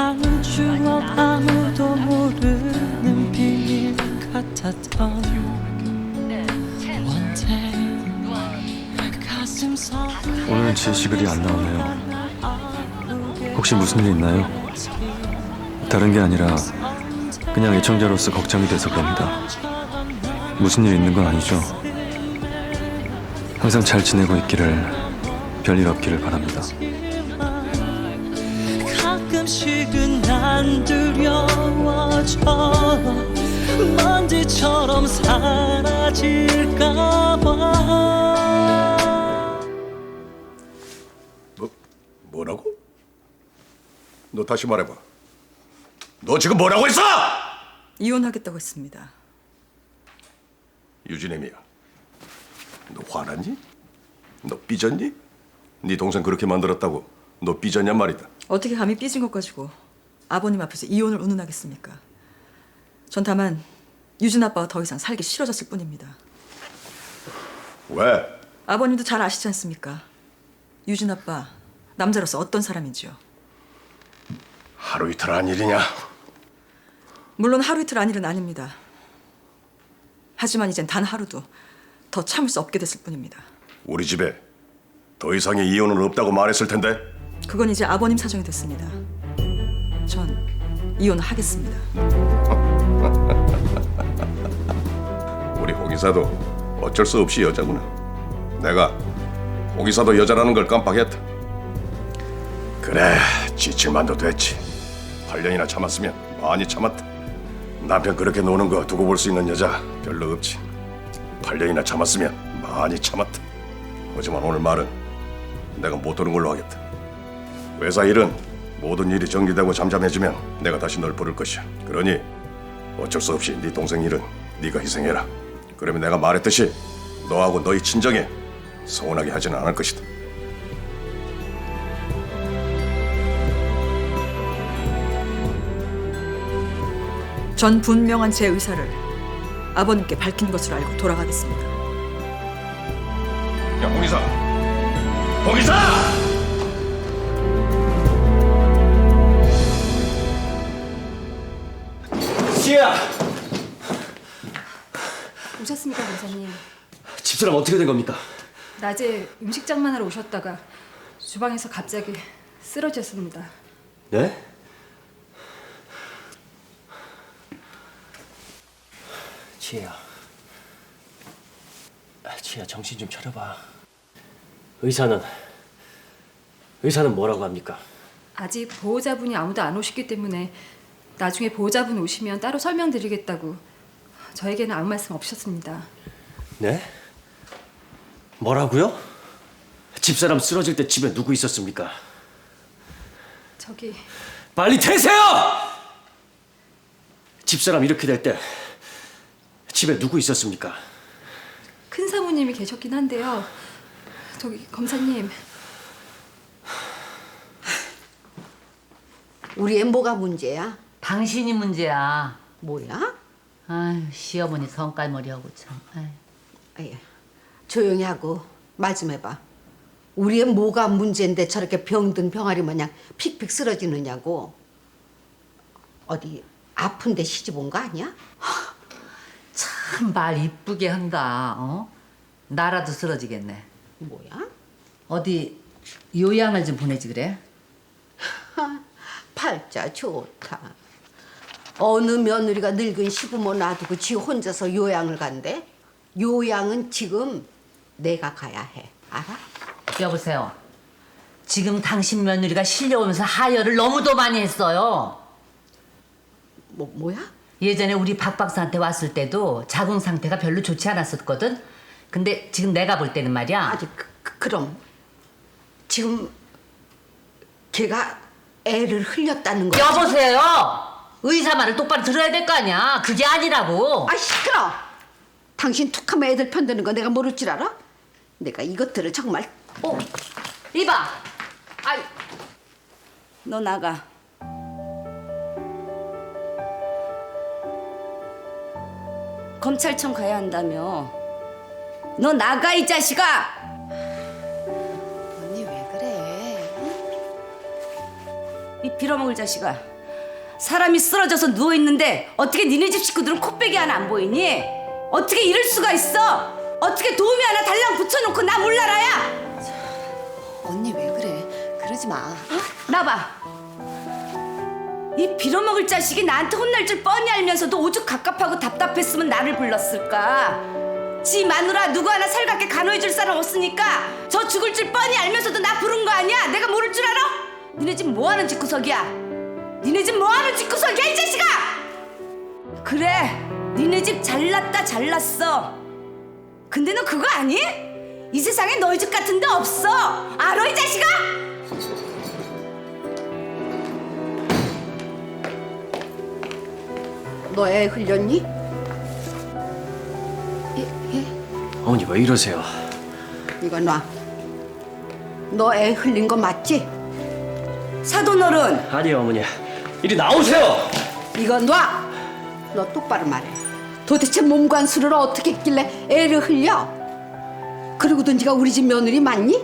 함께한 추억 아무도 모르는 비밀 같았던 day 가슴 속 오늘은 지혜씨 글이 안 나오네요. 혹시 무슨 일 있나요? 다른 게 아니라 그냥 애청자로서 걱정이 돼서 그럽니다. 무슨 일 있는 건 아니죠? 항상 잘 지내고 있기를 별일 없기를 바랍니다. 가끔씩은 난 두려워져 먼지처럼 사라질까봐 뭐, 뭐라고? 너 다시 말해봐. 너 지금 뭐라고 했어? 이혼하겠다고 했습니다. 유진애미야. 너 화났니? 너 삐졌니? 네 동생 그렇게 만들었다고 너 삐졌냔 말이다. 어떻게 감히 삐진 것 가지고 아버님 앞에서 이혼을 운운하겠습니까? 전 다만 유진 아빠가 더 이상 살기 싫어졌을 뿐입니다. 왜? 아버님도 잘 아시지 않습니까? 유진 아빠 남자로서 어떤 사람인지요. 하루 이틀 한 일이냐? 물론 하루 이틀 안 일은 아닙니다. 하지만 이젠 단 하루도 더 참을 수 없게 됐을 뿐입니다. 우리 집에 더 이상의 이혼은 없다고 말했을 텐데. 그건 이제 아버님 사정이 됐습니다. 전 이혼하겠습니다. 우리 홍이사도 어쩔 수 없이 여자구나. 내가 홍이사도 여자라는 걸 깜빡했다. 그래, 지칠 만도 됐지. 8년이나 참았으면 많이 참았다. 남편 그렇게 노는 거 두고 볼 수 있는 여자 별로 없지. 8년이나 참았으면 많이 참았다. 하지만 오늘 말은 내가 못 들은 걸로 하겠다. 회사 일은 모든 일이 정리되고 잠잠해지면 내가 다시 널 부를 것이야. 그러니 어쩔 수 없이 네 동생 일은 네가 희생해라. 그러면 내가 말했듯이 너하고 너희 친정에 서운하게 하지는 않을 것이다. 전 분명한 제 의사를 아버님께 밝힌 것으로 알고 돌아가겠습니다. 야, 홍이사! 홍이사! 지혜야! 오셨습니까, 권사님? 집사람 어떻게 된 겁니까? 낮에 음식 장만하러 오셨다가 주방에서 갑자기 쓰러졌습니다. 네? 지혜야. 아, 지혜야 정신 좀 차려봐. 의사는 의사는 뭐라고 합니까? 아직 보호자분이 아무도 안 오셨기 때문에 나중에 보호자분 오시면 따로 설명드리겠다고 저에게는 아무 말씀 없으셨습니다. 네? 뭐라고요? 집사람 쓰러질 때 집에 누구 있었습니까? 저기 빨리 태세요! 집사람 이렇게 될 때 집에 누구 있었습니까? 큰 사모님이 계셨긴 한데요. 저기 검사님 우리 애 뭐가 문제야? 당신이 문제야. 뭐야? 아유, 시어머니 성깔머리하고 참. 아예 조용히 하고 말 좀 해봐. 우리 애 뭐가 문제인데 저렇게 병든 병아리 마냥 픽픽 쓰러지느냐고. 어디 아픈데 시집 온 거 아니야? 참 말 이쁘게 한다. 어? 나라도 쓰러지겠네. 뭐야? 어디 요양을 좀 보내지 그래? 팔자 좋다. 어느 며느리가 늙은 시부모 놔두고 지 혼자서 요양을 간대? 요양은 지금 내가 가야 해. 알아? 여보세요. 지금 당신 며느리가 실려오면서 하혈을 너무도 많이 했어요. 뭐 뭐야? 예전에 우리 박 박사한테 왔을 때도 자궁 상태가 별로 좋지 않았었거든. 근데 지금 내가 볼 때는 말이야. 아니 그, 그, 그럼 지금 걔가 애를 흘렸다는 거야? 여보세요. 의사 말을 똑바로 들어야 될 거 아니야. 그게 아니라고. 아 시끄러. 당신 툭하면 애들 편드는 거 내가 모를 줄 알아? 내가 이것들을 정말 어, 이봐. 아이 너 나가. 검찰청 가야 한다며. 너 나가 이 자식아. 언니 왜 그래? 이 빌어먹을 자식아. 사람이 쓰러져서 누워 있는데 어떻게 니네 집 식구들은 코빼기 하나 안 보이니? 어떻게 이럴 수가 있어? 어떻게 도움이 하나 달랑 붙여놓고 나 몰라라야? 언니 왜 그래? 그러지 마. 나봐. 이 빌어먹을 자식이 나한테 혼날 줄 뻔히 알면서도 오죽 갑갑하고 답답했으면 나를 불렀을까? 지 마누라 누구 하나 살갑게 간호해줄 사람 없으니까 저 죽을 줄 뻔히 알면서도 나 부른 거 아니야? 내가 모를 줄 알아? 니네 집 뭐 하는 집구석이야? 니네 집 뭐하는 집구석이야 이 자식아! 그래 니네 집 잘났다 잘났어 근데 너 그거 아니? 이 세상에 너희 집 같은 데 없어 알아 이 자식아? 너 애 흘렸니? 어머니 왜 이러세요? 이거 놔. 너 애 흘린 거 맞지? 사돈 어른 아니요 어머니. 이리 나오세요. 이거 놔. 너 똑바로 말해. 도대체 몸관수를 어떻게 했길래 애를 흘려? 그러고도 네가 우리 집 며느리 맞니?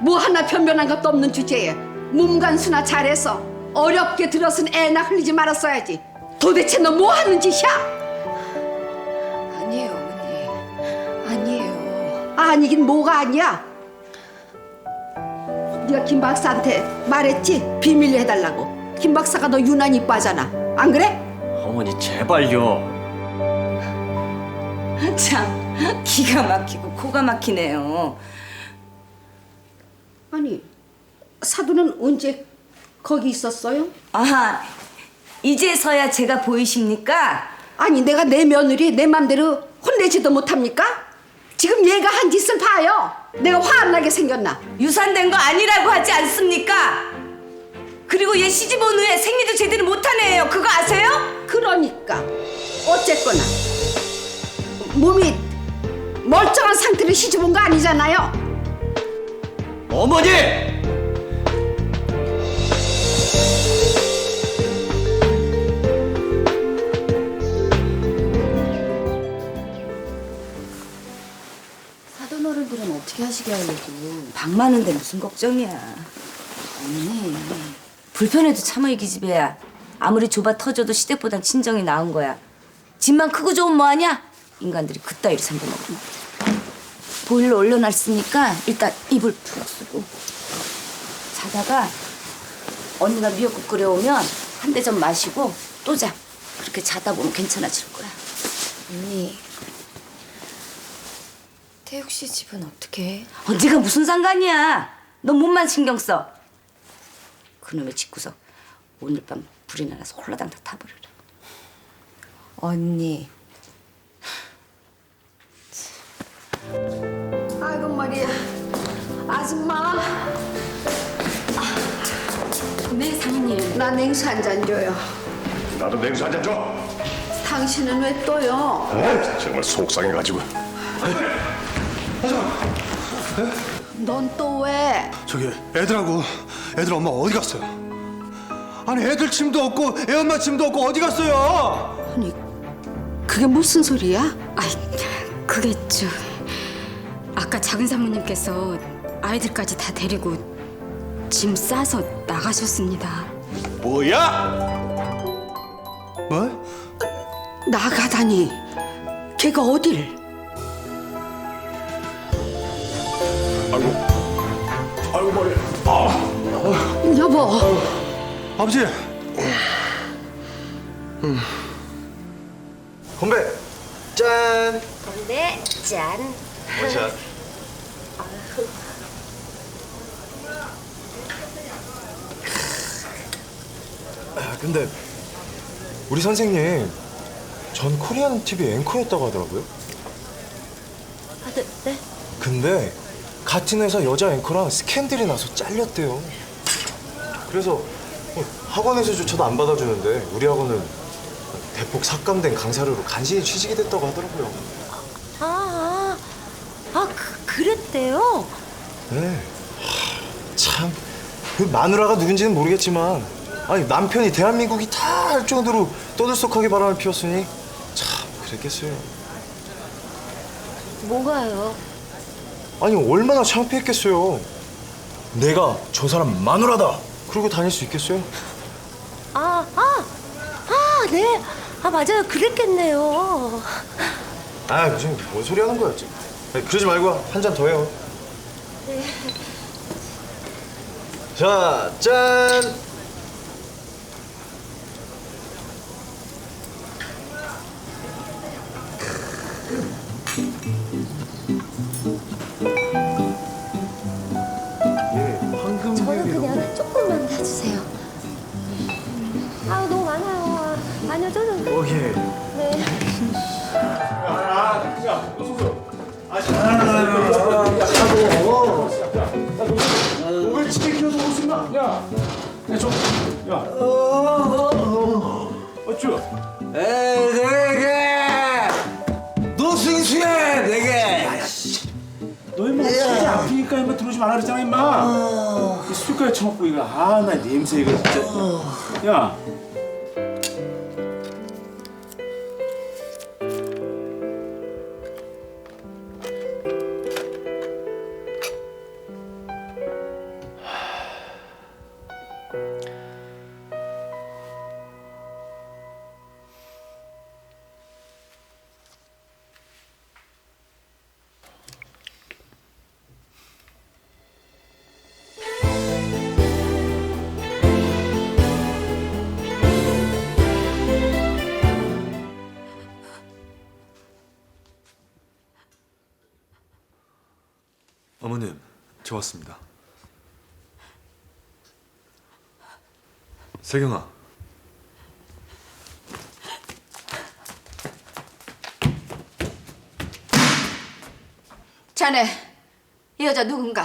뭐 하나 변변한 것도 없는 주제에 몸관수나 잘해서 어렵게 들어선 애나 흘리지 말았어야지. 도대체 너 뭐 하는 짓이야? 아니에요, 어머니. 아니에요. 아니긴 뭐가 아니야. 네가 김 박사한테 말했지 비밀로 해달라고. 김 박사가 너 유난히 이뻐하잖아. 안 그래? 어머니 제발요. 참 기가 막히고 코가 막히네요. 아니 사돈은 언제 거기 있었어요? 아하 이제서야 제가 보이십니까? 아니 내가 내 며느리 내 맘대로 혼내지도 못합니까? 지금 얘가 한 짓을 봐요. 내가 화 안 나게 생겼나? 유산된 거 아니라고 하지 않습니까? 그리고 얘 시집 온 후에 생리도 제대로 못한 애예요. 그거 아세요? 그러니까 어쨌거나 몸이 멀쩡한 상태로 시집 온 거 아니잖아요. 어머니! 사돈 어른 들은 어떻게 하시게 하려고 방 많은데 무슨 걱정이야 언니 불편해도 참아 이 기 집애야 아무리 좁아 터져도 시댁보단 친정이 나은 거야 집만 크고 좋으면 뭐하냐 인간들이 그따위로 먹고 보일러 올려놨으니까 일단 이불 푹 쓰고 자다가 언니가 미역국 끓여오면 한 대 좀 마시고 또 자 그렇게 자다 보면 괜찮아질 거야 언니. 태욱 씨 집은 어떻게 해? 언니가 무슨 상관이야? 너 몸만 신경 써. 그놈의 집구석 오늘 밤 불이 나서 홀라당 다 타버려라. 언니. 아이고 머리야. 아줌마 네, 사모님. 나 냉수 한 잔 줘요. 나도 냉수 한 잔 줘. 당신은 왜 또요? 아, 정말 속상해가지고. 넌 또 왜? 저기 애들하고 애들 엄마 어디 갔어요? 아니 애들 침도 없고 애 엄마 침도 없고 어디 갔어요? 아니 그게 무슨 소리야? 아이, 그게 저 아까 작은 사모님께서 아이들까지 다 데리고 짐 싸서 나가셨습니다. 뭐야? 뭐? 나가다니. 걔가 어딜? 여보. 아버지. 음. 건배. 짠. 네, 짠. 짠. 아, 근데 우리 선생님 전 코리안 TV 앵커였다고 하더라고요. 아, 네, 네. 근데 같은 회사 여자 앵커랑 스캔들이 나서 잘렸대요. 그래서 어, 학원에서조차도 안 받아주는데 우리 학원은 대폭 삭감된 강사료로 간신히 취직이 됐다고 하더라고요. 아, 아, 아 그, 그랬대요? 네. 하, 참. 그 마누라가 누군지는 모르겠지만 아니 남편이 대한민국이 다알 정도로 떠들썩하게 바람을 피웠으니 참 그랬겠어요. 뭐가요? 아니 얼마나 창피했겠어요. 내가 저 사람 마누라다. 그러고 다닐 수 있겠어요? 아, 아, 아, 네. 아, 맞아요. 그랬겠네요. 아 무슨 뭔 소리 하는 거야 지금 아니, 그러지 말고 한 잔 더 해요 자 짠 말라 그랬잖아 임마. 이 술까지 처먹고 이거 아나 냄새 이거 진짜. 야 저 왔습니다. 세경아, 자네, 이 여자 누군가?